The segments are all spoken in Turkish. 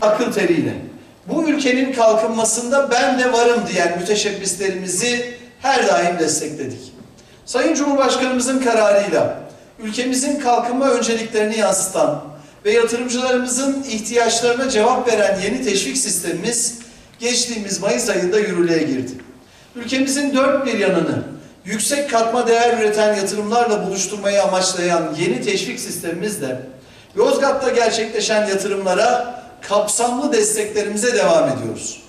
Akıl teriyle. Bu ülkenin kalkınmasında ben de varım diyen müteşebbislerimizi her daim destekledik. Sayın Cumhurbaşkanımızın kararıyla ülkemizin kalkınma önceliklerini yansıtan ve yatırımcılarımızın ihtiyaçlarına cevap veren yeni teşvik sistemimiz geçtiğimiz Mayıs ayında yürürlüğe girdi. Ülkemizin dört bir yanını yüksek katma değer üreten yatırımlarla buluşturmayı amaçlayan yeni teşvik sistemimizle Yozgat'ta gerçekleşen yatırımlara kapsamlı desteklerimize devam ediyoruz.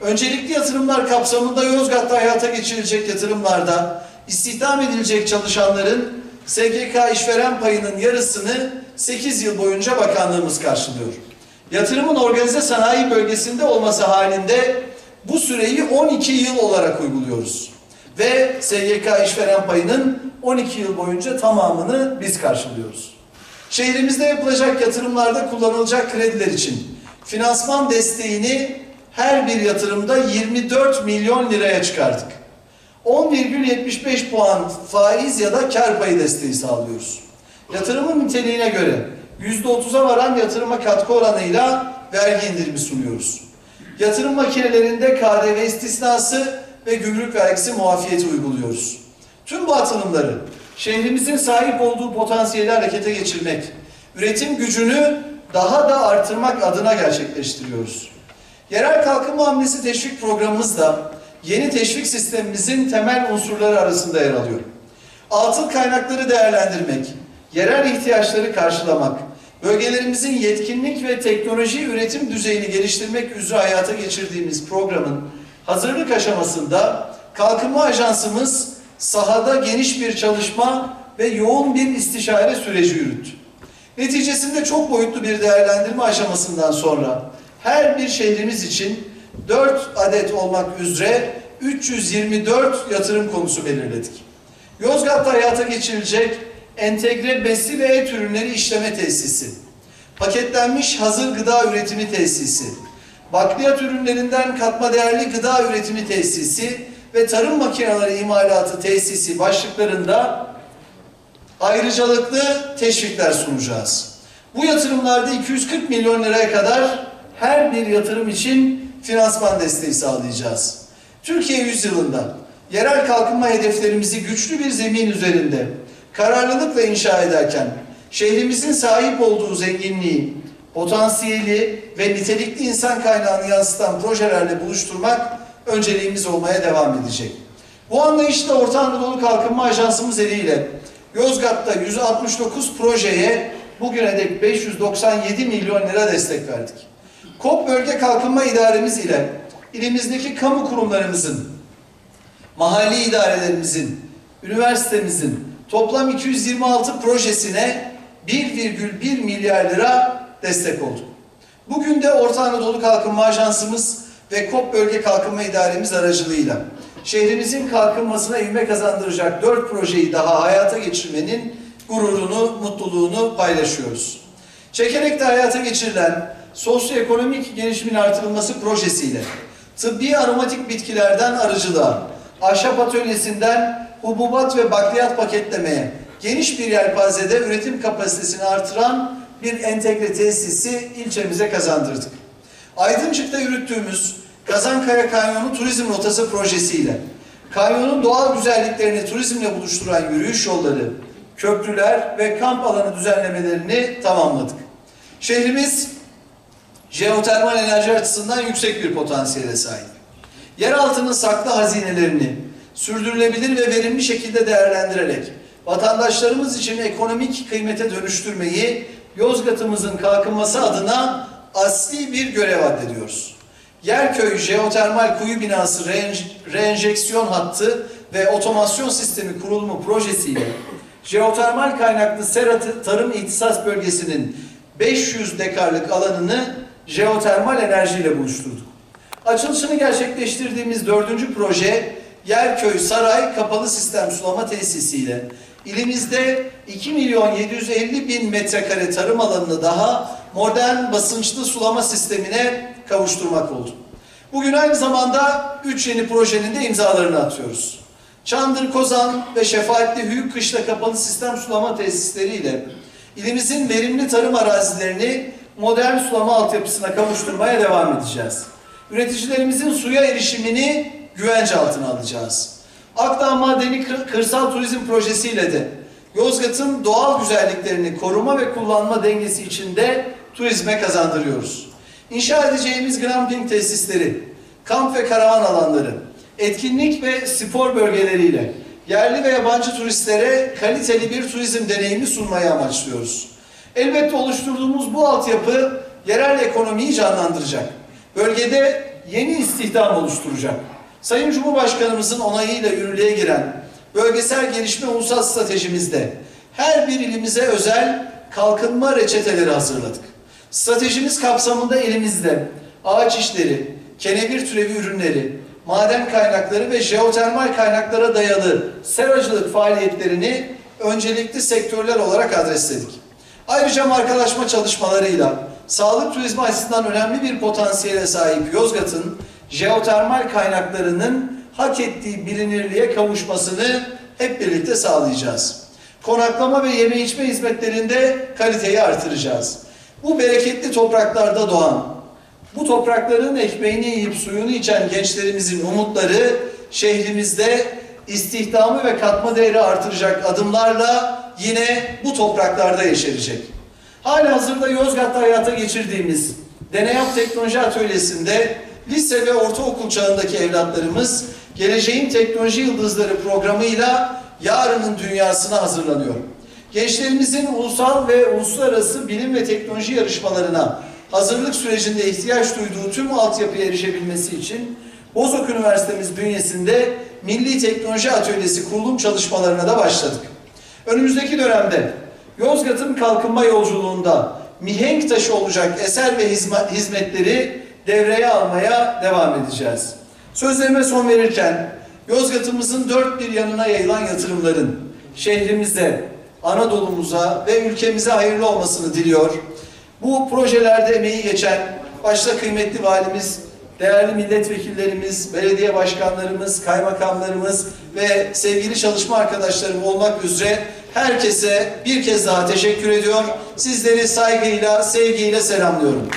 Öncelikli yatırımlar kapsamında Yozgat'ta hayata geçirilecek yatırımlarda istihdam edilecek çalışanların SGK işveren payının yarısını 8 yıl boyunca bakanlığımız karşılıyor. Yatırımın organize sanayi bölgesinde olması halinde bu süreyi 12 yıl olarak uyguluyoruz. Ve SGK işveren payının 12 yıl boyunca tamamını biz karşılıyoruz. Şehrimizde yapılacak yatırımlarda kullanılacak krediler için finansman desteğini her bir yatırımda 24 milyon liraya çıkardık. 10,75 puan faiz ya da kar payı desteği sağlıyoruz. Yatırımın niteliğine göre %30'a varan yatırıma katkı oranıyla vergi indirimi sunuyoruz. Yatırım makinelerinde KDV istisnası ve gümrük vergisi muafiyeti uyguluyoruz. Tüm bu atılımları şehrimizin sahip olduğu potansiyeli harekete geçirmek, üretim gücünü daha da artırmak adına gerçekleştiriyoruz. Yerel kalkınma hamlesi teşvik programımız da yeni teşvik sistemimizin temel unsurları arasında yer alıyor. Altın kaynakları değerlendirmek, yerel ihtiyaçları karşılamak, bölgelerimizin yetkinlik ve teknoloji üretim düzeyini geliştirmek üzere hayata geçirdiğimiz programın hazırlık aşamasında Kalkınma Ajansımız sahada geniş bir çalışma ve yoğun bir istişare süreci yürüttü. Neticesinde çok boyutlu bir değerlendirme aşamasından sonra her bir şehrimiz için 4 adet olmak üzere 324 yatırım konusu belirledik. Yozgat'ta hayata geçirilecek entegre besi ve et ürünleri işleme tesisi, paketlenmiş hazır gıda üretimi tesisi, bakliyat ürünlerinden katma değerli gıda üretimi tesisi ve tarım makineleri imalatı tesisi başlıklarında ayrıcalıklı teşvikler sunacağız. Bu yatırımlarda 240 milyon liraya kadar her bir yatırım için finansman desteği sağlayacağız. Türkiye yüzyılında yerel kalkınma hedeflerimizi güçlü bir zemin üzerinde kararlılıkla inşa ederken şehrimizin sahip olduğu zenginliği, potansiyeli ve nitelikli insan kaynağını yansıtan projelerle buluşturmak önceliğimiz olmaya devam edecek. Bu anlayışla Orta Anadolu Kalkınma Ajansımız eliyle Yozgat'ta 169 projeye bugüne dek 597 milyon lira destek verdik. KOP Bölge Kalkınma İdaremiz ile ilimizdeki kamu kurumlarımızın, mahalli idarelerimizin, üniversitemizin toplam 226 projesine 1,1 milyar lira destek olduk. Bugün de Orta Anadolu Kalkınma Ajansımız ve KOP Bölge Kalkınma İdaremiz aracılığıyla şehrimizin kalkınmasına ivme kazandıracak dört projeyi daha hayata geçirmenin gururunu, mutluluğunu paylaşıyoruz. Çekerek'te hayata geçirilen sosyoekonomik gelişimin artırılması projesiyle tıbbi aromatik bitkilerden arıcılığa, ahşap atölyesinden hububat ve bakliyat paketlemeye geniş bir yelpazede üretim kapasitesini artıran bir entegre tesisi ilçemize kazandırdık. Aydıncık'ta yürüttüğümüz Kazankaya Kanyonu Turizm Rotası projesiyle kanyonun doğal güzelliklerini turizmle buluşturan yürüyüş yolları, köprüler ve kamp alanı düzenlemelerini tamamladık. Şehrimiz jeotermal enerji açısından yüksek bir potansiyele sahip. Yeraltının saklı hazinelerini sürdürülebilir ve verimli şekilde değerlendirerek vatandaşlarımız için ekonomik kıymete dönüştürmeyi Yozgat'ımızın kalkınması adına asli bir görev addediyoruz. Yerköy Jeotermal Kuyu Binası reenj- reenjeksiyon hattı ve otomasyon sistemi kurulumu projesiyle jeotermal kaynaklı sera tarım ihtisas bölgesinin 500 dekarlık alanını jeotermal enerjiyle buluşturduk. Açılışını gerçekleştirdiğimiz dördüncü proje Yerköy Saray Kapalı Sistem Sulama Tesisi ile ilimizde 2 milyon 750 bin metrekare tarım alanını daha modern basınçlı sulama sistemine kavuşturmak oldu. Bugün aynı zamanda 3 yeni projenin de imzalarını atıyoruz. Çandır, Kozan ve Şefaatli Hüyük Kışla Kapalı Sistem Sulama Tesisleri ile ilimizin verimli tarım arazilerini modern sulama altyapısına kavuşturmaya devam edeceğiz. Üreticilerimizin suya erişimini güvence altına alacağız. Akdağ Madeni Kır- Kırsal Turizm Projesi'yle de Yozgat'ın doğal güzelliklerini koruma ve kullanma dengesi içinde turizme kazandırıyoruz. İnşa edeceğimiz glamping tesisleri, kamp ve karavan alanları, etkinlik ve spor bölgeleriyle yerli ve yabancı turistlere kaliteli bir turizm deneyimi sunmayı amaçlıyoruz. Elbette oluşturduğumuz bu altyapı yerel ekonomiyi canlandıracak. Bölgede yeni istihdam oluşturacak. Sayın Cumhurbaşkanımızın onayıyla yürürlüğe giren bölgesel gelişme ulusal stratejimizde her bir ilimize özel kalkınma reçeteleri hazırladık. Stratejimiz kapsamında elimizde ağaç işleri, kenevir türevi ürünleri, maden kaynakları ve jeotermal kaynaklara dayalı seracılık faaliyetlerini öncelikli sektörler olarak adresledik. Ayrıca markalaşma çalışmalarıyla sağlık turizmi açısından önemli bir potansiyele sahip Yozgat'ın jeotermal kaynaklarının hak ettiği bilinirliğe kavuşmasını hep birlikte sağlayacağız. Konaklama ve yeme içme hizmetlerinde kaliteyi artıracağız. Bu bereketli topraklarda doğan, bu toprakların ekmeğini yiyip suyunu içen gençlerimizin umutları şehrimizde istihdamı ve katma değeri artıracak adımlarla yine bu topraklarda yeşerecek. Hali hazırda Yozgat'ta hayata geçirdiğimiz Deneyap Teknoloji Atölyesi'nde lise ve ortaokul çağındaki evlatlarımız Geleceğin Teknoloji Yıldızları programıyla yarının dünyasına hazırlanıyor. Gençlerimizin ulusal ve uluslararası bilim ve teknoloji yarışmalarına hazırlık sürecinde ihtiyaç duyduğu tüm altyapıya erişebilmesi için Bozok Üniversitemiz bünyesinde Milli Teknoloji Atölyesi kurulum çalışmalarına da başladık. Önümüzdeki dönemde Yozgat'ın kalkınma yolculuğunda mihenk taşı olacak eser ve hizmet- hizmetleri devreye almaya devam edeceğiz. Sözlerime son verirken Yozgat'ımızın dört bir yanına yayılan yatırımların şehrimize, Anadolu'muza ve ülkemize hayırlı olmasını diliyor. Bu projelerde emeği geçen başta kıymetli valimiz, değerli milletvekillerimiz, belediye başkanlarımız, kaymakamlarımız ve sevgili çalışma arkadaşlarım olmak üzere herkese bir kez daha teşekkür ediyor. Sizleri saygıyla, sevgiyle selamlıyorum.